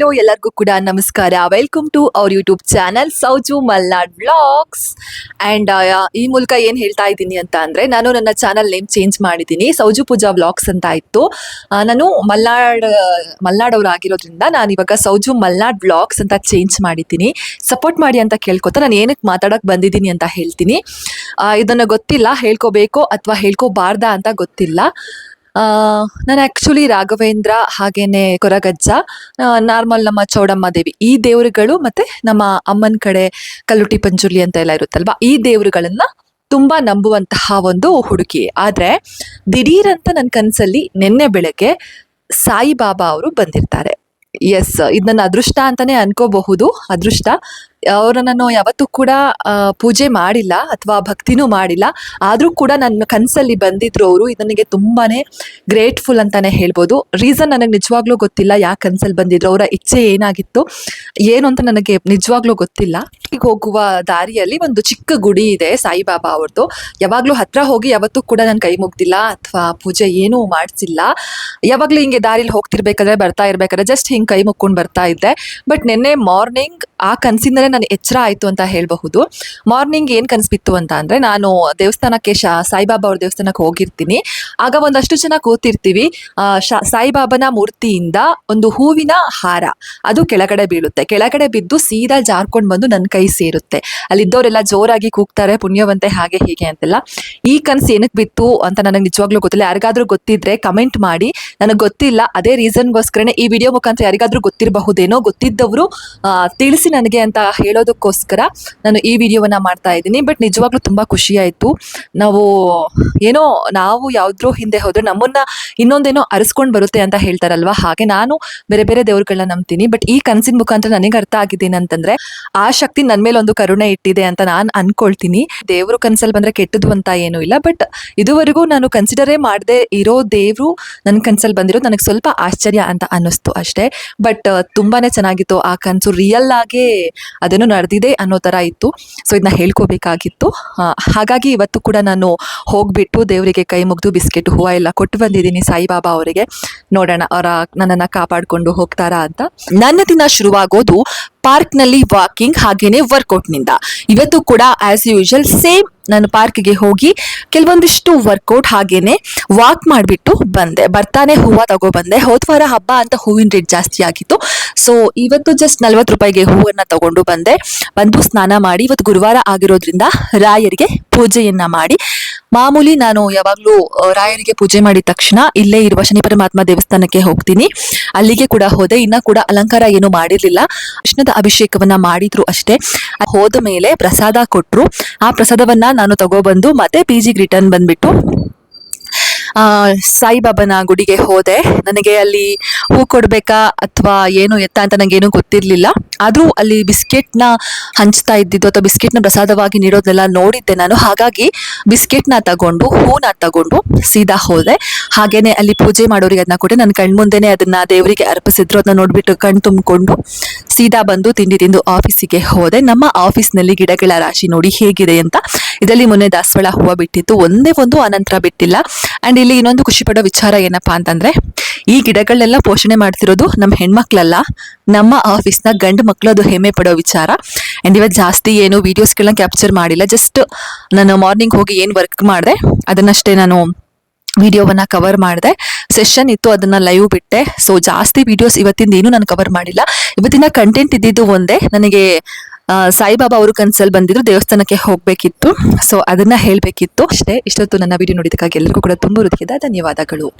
Hello ಎಲ್ಲರಿಗೂ ಕೂಡ ನಮಸ್ಕಾರ. Welcome to our YouTube channel Souju Malnad vlogs and ಈ ಮೂಲಕ ಏನು ಹೇಳ್ತಾ ಇದ್ದೀನಿ ಅಂತ ಅಂದರೆ, ನಾನು ನನ್ನ ಚಾನಲ್ ನೇಮ್ ಚೇಂಜ್ ಮಾಡಿದ್ದೀನಿ ಸೌಜು ಪೂಜಾ ವ್ಲಾಗ್ಸ್ ಅಂತ ಇತ್ತು. ನಾನು ಮಲ್ನಾಡ್ ಮಲ್ನಾಡವ್ರು ಆಗಿರೋದ್ರಿಂದ ನಾನು ಇವಾಗ ಸೌಜು ಮಲ್ನಾಡ್ ವ್ಲಾಗ್ಸ್ ಅಂತ ಚೇಂಜ್ ಮಾಡಿದ್ದೀನಿ. ಸಪೋರ್ಟ್ ಮಾಡಿ ಅಂತ ಕೇಳ್ಕೊತಾ ನಾನು ಏನಕ್ಕೆ ಮಾತಾಡೋಕೆ ಬಂದಿದ್ದೀನಿ ಅಂತ ಹೇಳ್ತೀನಿ. ಇದನ್ನು ಗೊತ್ತಿಲ್ಲ, ಹೇಳ್ಕೋಬೇಕೋ ಅಥವಾ ಹೇಳ್ಕೋಬಾರ್ದಾ ಅಂತ ಗೊತ್ತಿಲ್ಲ. ನಾನು ಆ್ಯಕ್ಚುಲಿ ರಾಘವೇಂದ್ರ ಹಾಗೇನೆ ಕೊರಗಜ್ಜ ನಾರ್ಮಲ್ ನಮ್ಮ ಚೌಡಮ್ಮ ದೇವಿ. ಈ ದೇವರುಗಳು ಮತ್ತೆ ನಮ್ಮ ಅಮ್ಮನ ಕಡೆ ಕಲ್ಲುಟಿ ಪಂಜುಲಿ ಅಂತ ಎಲ್ಲ ಇರುತ್ತಲ್ವಾ? ಈ ದೇವರುಗಳನ್ನ ತುಂಬಾ ನಂಬುವಂತಹ ಒಂದು ಹುಡುಗಿ. ಆದ್ರೆ ದಿಢೀರಂತ ನನ್ನ ಕನಸಲ್ಲಿ ನಿನ್ನೆ ಬೆಳಗ್ಗೆ ಸಾಯಿಬಾಬಾ ಅವರು ಬಂದಿರ್ತಾರೆ. ಎಸ್ ಇದು ನನ್ನ ಅದೃಷ್ಟ ಅಂತಾನೆ ಅನ್ಕೋಬಹುದು. ಅದೃಷ್ಟ. ಅವ್ರನ್ನ ನಾನು ಯಾವತ್ತೂ ಕೂಡ ಪೂಜೆ ಮಾಡಿಲ್ಲ ಅಥವಾ ಭಕ್ತಿನೂ ಮಾಡಿಲ್ಲ. ಆದ್ರೂ ಕೂಡ ನನ್ನ ಕನಸಲ್ಲಿ ಬಂದಿದ್ರು ಅವರು. ಇದನ್ನಿಗೆ ನನಗೆ ತುಂಬಾನೇ ಗ್ರೇಟ್ಫುಲ್ ಅಂತಾನೆ ಹೇಳ್ಬೋದು. ರೀಸನ್ ನನಗೆ ನಿಜವಾಗ್ಲೂ ಗೊತ್ತಿಲ್ಲ ಯಾಕೆ ಕನಸಲ್ಲಿ ಬಂದಿದ್ರು. ಅವರ ಇಚ್ಛೆ ಏನಾಗಿತ್ತು, ಏನು ಅಂತ ನನಗೆ ನಿಜವಾಗ್ಲೂ ಗೊತ್ತಿಲ್ಲ. ಈಗ ಹೋಗುವ ದಾರಿಯಲ್ಲಿ ಒಂದು ಚಿಕ್ಕ ಗುಡಿ ಇದೆ ಸಾಯಿಬಾಬಾ ಅವ್ರದ್ದು ಯಾವಾಗ್ಲೂ ಹತ್ರ ಹೋಗಿ ಯಾವತ್ತೂ ಕೂಡ ನಾನು ಕೈ ಮುಗ್ದಿಲ್ಲ ಅಥವಾ ಪೂಜೆ ಏನೂ ಮಾಡಿಸಿಲ್ಲ. ಯಾವಾಗ್ಲೂ ಹಿಂಗೆ ದಾರಿಲಿ ಹೋಗ್ತಿರ್ಬೇಕಾದ್ರೆ ಬರ್ತಾ ಇರ್ಬೇಕಾದ್ರೆ ಜಸ್ಟ್ ಹಿಂಗೆ ಕೈ ಮುಕ್ಕೊಂಡು ಬರ್ತಾ ಇದ್ದೆ. ಬಟ್ ನಿನ್ನೆ ಮಾರ್ನಿಂಗ್ ಆ ಕನಸಿಂದಲೇ ನಾನು ಎಚ್ಚರ ಆಯಿತು ಅಂತ ಹೇಳಬಹುದು. ಮಾರ್ನಿಂಗ್ ಏನು ಕನಸು ಬಿತ್ತು ಅಂತ ಅಂದರೆ ನಾನು ದೇವಸ್ಥಾನಕ್ಕೆ ಶಾ, ಸಾಯಿಬಾಬಾ ಅವ್ರ ದೇವಸ್ಥಾನಕ್ಕೆ ಹೋಗಿರ್ತೀನಿ. ಆಗ ಒಂದಷ್ಟು ಜನ ಕೂತಿರ್ತೀವಿ. ಸಾಯಿಬಾಬಾನ ಮೂರ್ತಿಯಿಂದ ಒಂದು ಹೂವಿನ ಹಾರ. ಅದು ಕೆಳಗಡೆ ಬೀಳುತ್ತೆ. ಕೆಳಗಡೆ ಬಿದ್ದು ಸೀದಾ ಜಾರ್ಕೊಂಡು ಬಂದು ನನ್ನ ಕೈ ಸೇರುತ್ತೆ. ಅಲ್ಲಿದ್ದವರೆಲ್ಲ ಜೋರಾಗಿ ಕೂಗ್ತಾರೆ, ಪುಣ್ಯವಂತೆ ಹಾಗೆ ಹೀಗೆ ಅಂತೆಲ್ಲ. ಈ ಕನಸು ಏನಕ್ಕೆ ಬಿತ್ತು ಅಂತ ನನಗೆ ನಿಜವಾಗ್ಲೂ ಗೊತ್ತಿಲ್ಲ. ಯಾರಿಗಾದ್ರೂ ಗೊತ್ತಿದ್ರೆ ಕಮೆಂಟ್ ಮಾಡಿ. ನನಗೆ ಗೊತ್ತಿಲ್ಲ. ಅದೇ ರೀಸನ್ಗೋಸ್ಕರನೇ ಈ ವಿಡಿಯೋ ಮುಖಾಂತರ ಯಾರಿಗಾದ್ರೂ ಗೊತ್ತಿರಬಹುದೇನೋ ಗೊತ್ತಿದ್ದವರು ತಿಳಿಸಿ ನನಗೆ ಅಂತ ಹೇಳೋದಕ್ಕೋಸ್ಕರ ನಾನು ಈ ವಿಡಿಯೋವನ್ನ ಮಾಡ್ತಾ ಇದ್ದೀನಿ. ಬಟ್ ನಿಜವಾಗ್ಲೂ ತುಂಬಾ ಖುಷಿ ಆಯ್ತು ನಾವು ಏನೋ ನಾವು ಯಾವ್ದ್ರೂ ಹಿಂದೆ ಹೋದ್ರೆ ನಮ್ಮನ್ನ ಇನ್ನೊಂದೇನೋ ಅರಸ್ಕೊಂಡು ಬರುತ್ತೆ ಅಂತ ಹೇಳ್ತಾರಲ್ವಾ? ಹಾಗೆ ನಾನು ಬೇರೆ ಬೇರೆ ದೇವ್ರುಗಳನ್ನ ನಂಬ್ತೀನಿ. ಬಟ್ ಈ ಕನಸಿನ ಮುಖಾಂತರ ನನಗೆ ಅರ್ಥ ಆಗಿದ್ದೇನೆ ಅಂತಂದ್ರೆ ಆ ಶಕ್ತಿ ನನ್ನ ಮೇಲೆ ಒಂದು ಕರುಣೆ ಇಟ್ಟಿದೆ ಅಂತ ನಾನು ಅನ್ಕೊಳ್ತೀನಿ. ದೇವ್ರು ಕನ್ಸಲ್ಲಿ ಬಂದ್ರೆ ಕೆಟ್ಟದು ಅಂತ ಏನೂ ಇಲ್ಲ. ಬಟ್ ಇದುವರೆಗೂ ನಾನು ಕನ್ಸಿಡರೇ ಮಾಡದೆ ಇರೋ ದೇವ್ರು ನನ್ನ ಕನ್ಸಲ್ಲಿ ಬಂದಿರೋ ನನಗೆ ಸ್ವಲ್ಪ ಆಶ್ಚರ್ಯ ಅಂತ ಅನ್ನಿಸ್ತು ಅಷ್ಟೇ. ಬಟ್ ತುಂಬಾನೇ ಚೆನ್ನಾಗಿತ್ತು ಆ ಕನಸು. ರಿಯಲ್ ಆಗೇ ಅದೇನೋ ನಡೆದಿದೆ ಅನ್ನೋ ಥರ ಇತ್ತು. ಸೊ ಇದನ್ನ ಹೇಳ್ಕೋಬೇಕಾಗಿತ್ತು. ಹಾಗಾಗಿ ಇವತ್ತು ಕೂಡ ನಾನು ಹೋಗಿಬಿಟ್ಟು ದೇವರಿಗೆ ಕೈ ಮುಗಿದು ಬಿಸ್ಕೆಟ್, ಹೂವು ಎಲ್ಲ ಕೊಟ್ಟು ಬಂದಿದ್ದೀನಿ ಸಾಯಿಬಾಬಾ ಅವರಿಗೆ. ನೋಡೋಣ, ಅವರ ನನ್ನನ್ನು ಕಾಪಾಡಿಕೊಂಡು ಹೋಗ್ತಾರಾ ಅಂತ. ನನ್ನ ದಿನ ಶುರುವಾಗೋದು ಪಾರ್ಕ್ನಲ್ಲಿ ವಾಕಿಂಗ್ ಹಾಗೇನೆ ವರ್ಕೌಟ್ನಿಂದ. ಇವತ್ತು ಕೂಡ ಆಸ್ ಯೂಶಲ್ ಸೇಮ್ ನಾನು ಪಾರ್ಕ್ಗೆ ಹೋಗಿ ಕೆಲವೊಂದಿಷ್ಟು ವರ್ಕೌಟ್ ಹಾಗೇನೆ ವಾಕ್ ಮಾಡಿಬಿಟ್ಟು ಬಂದೆ. ಬರ್ತಾನೆ ಹೂವು ತಗೊಬಂದೆ ಹೋದ ವಾರ ಹಬ್ಬ ಅಂತ ಹೂವಿನ ರೇಟ್ ಜಾಸ್ತಿ ಆಗಿತ್ತು. ಸೊ ಇವತ್ತು ಜಸ್ಟ್ ನಲ್ವತ್ತು ರೂಪಾಯಿಗೆ ಹೂವನ್ನ ತಗೊಂಡು ಬಂದೆ. ಬಂದು ಸ್ನಾನ ಮಾಡಿ ಇವತ್ತು ಗುರುವಾರ ಆಗಿರೋದ್ರಿಂದ ರಾಯರಿಗೆ ಪೂಜೆಯನ್ನ ಮಾಡಿ. ಮಾಮೂಲಿ ನಾನು ಯಾವಾಗಲೂ ರಾಯರಿಗೆ ಪೂಜೆ ಮಾಡಿದ ತಕ್ಷಣ ಇಲ್ಲೇ ಇರುವ ಶನಿ ಪರಮಾತ್ಮ ದೇವಸ್ಥಾನಕ್ಕೆ ಹೋಗ್ತೀನಿ. ಅಲ್ಲಿಗೆ ಕೂಡ ಹೋದೆ. ಇನ್ನ ಕೂಡ ಅಲಂಕಾರ ಏನು ಮಾಡಿರ್ಲಿಲ್ಲ. ಕೃಷ್ಣದ ಅಭಿಷೇಕವನ್ನ ಮಾಡಿದ್ರು ಅಷ್ಟೇ. ಹೋದ ಮೇಲೆ ಪ್ರಸಾದ ಕೊಟ್ರು. ಆ ಪ್ರಸಾದವನ್ನ ನಾನು ತಗೊಬಂದು ಮತ್ತೆ ಪಿ ಜಿಗೆ ರಿಟರ್ನ್ ಬಂದ್ಬಿಟ್ಟು ಸಾಯಿಬಾಬಾನ ಗುಡಿಗೆ ಹೋದೆ. ನನಗೆ ಅಲ್ಲಿ ಹೂ ಕೊಡಬೇಕಾ ಅಥವಾ ಏನು ಎತ್ತ ಅಂತ ನನಗೇನು ಗೊತ್ತಿರಲಿಲ್ಲ. ಆದರೂ ಅಲ್ಲಿ ಬಿಸ್ಕೆಟ್ನ ಹಂಚ್ತಾ ಇದ್ದಿದ್ದು ಅಥವಾ ಬಿಸ್ಕೆಟ್ನ ಪ್ರಸಾದವಾಗಿ ನೀಡೋದನ್ನೆಲ್ಲ ನೋಡಿದ್ದೆ ನಾನು. ಹಾಗಾಗಿ ಬಿಸ್ಕೆಟ್ನ ತಗೊಂಡು, ಹೂನ ತಗೊಂಡು ಸೀದಾ ಹೋದೆ. ಹಾಗೇನೆ ಅಲ್ಲಿ ಪೂಜೆ ಮಾಡೋರಿಗೆ ಅದನ್ನ ಕೊಟ್ಟೆ. ನನ್ನ ಕಣ್ಮುಂದೆನೆ ಅದನ್ನ ದೇವರಿಗೆ ಅರ್ಪಿಸಿದ್ರು. ಅದನ್ನ ನೋಡ್ಬಿಟ್ಟು ಕಣ್ ತುಂಬಿಕೊಂಡು ಸೀದಾ ಬಂದು ತಿಂಡಿ ತಿಂದು ಆಫೀಸಿಗೆ ಹೋದೆ. ನಮ್ಮ ಆಫೀಸ್ನಲ್ಲಿ ಗಿಡಗಳ ರಾಶಿ ನೋಡಿ ಹೇಗಿದೆ ಅಂತ ಇದರಲ್ಲಿ ಮೊನ್ನೆ ದಾಸವಾಳ ಹೂವು ಬಿಟ್ಟಿತ್ತು. ಒಂದೇ ಒಂದು ಅನಂತರ ಬಿಟ್ಟಿಲ್ಲ. ಅಂಡ್ ಇಲ್ಲಿ ಇನ್ನೊಂದು ಖುಷಿ ಪಡೋ ವಿಚಾರ ಏನಪ್ಪಾ ಅಂತಂದ್ರೆ, ಈ ಗಿಡಗಳನ್ನೆಲ್ಲ ಪೋಷಣೆ ಮಾಡ್ತಿರೋದು ನಮ್ಮ ಹೆಣ್ಮಕ್ಳಲ್ಲ. ನಮ್ಮ ಆಫೀಸ್ನ ಗಂಡು ಮಕ್ಕಳು ಅದು ಹೆಮ್ಮೆ ಪಡೋ ವಿಚಾರ. ಅಂಡ್ ಇವತ್ತು ಜಾಸ್ತಿ ಏನು ವೀಡಿಯೋಸ್ಗಳನ್ನ ಕ್ಯಾಪ್ಚರ್ ಮಾಡಿಲ್ಲ. ಜಸ್ಟ್ ನಾನು ಮಾರ್ನಿಂಗ್ ಹೋಗಿ ಏನು ವರ್ಕ್ ಮಾಡಿದೆ, ಅದನ್ನಷ್ಟೇ ನಾನು ವಿಡಿಯೋವನ್ನ ಕವರ್ ಮಾಡಿದೆ. ಸೆಷನ್ ಇತ್ತು, ಅದನ್ನ ಲೈವ್ ಬಿಟ್ಟೆ. ಸೊ ಜಾಸ್ತಿ ವಿಡಿಯೋಸ್ ಇವತ್ತಿಂದ ಏನು ನಾನು ಕವರ್ ಮಾಡಿಲ್ಲ. ಇವತ್ತಿನ ಕಂಟೆಂಟ್ ಇದ್ದಿದ್ದು ಒಂದೇ. ನನಗೆ ಸಾಯಿಬಾಬಾ ಅವರು ಕನ್ಸಲ್ಲಿ ಬಂದಿದ್ರು, ದೇವಸ್ಥಾನಕ್ಕೆ ಹೋಗಬೇಕಿತ್ತು. ಸೊ ಅದನ್ನ ಹೇಳಬೇಕಿತ್ತು ಅಷ್ಟೇ. ಇಷ್ಟೊತ್ತು ನನ್ನ ವಿಡಿಯೋ ನೋಡಿದಕ್ಕಾಗಿ ಎಲ್ಲರಿಗೂ ಕೂಡ ತುಂಬ ಹೃದಯದ ಧನ್ಯವಾದಗಳು.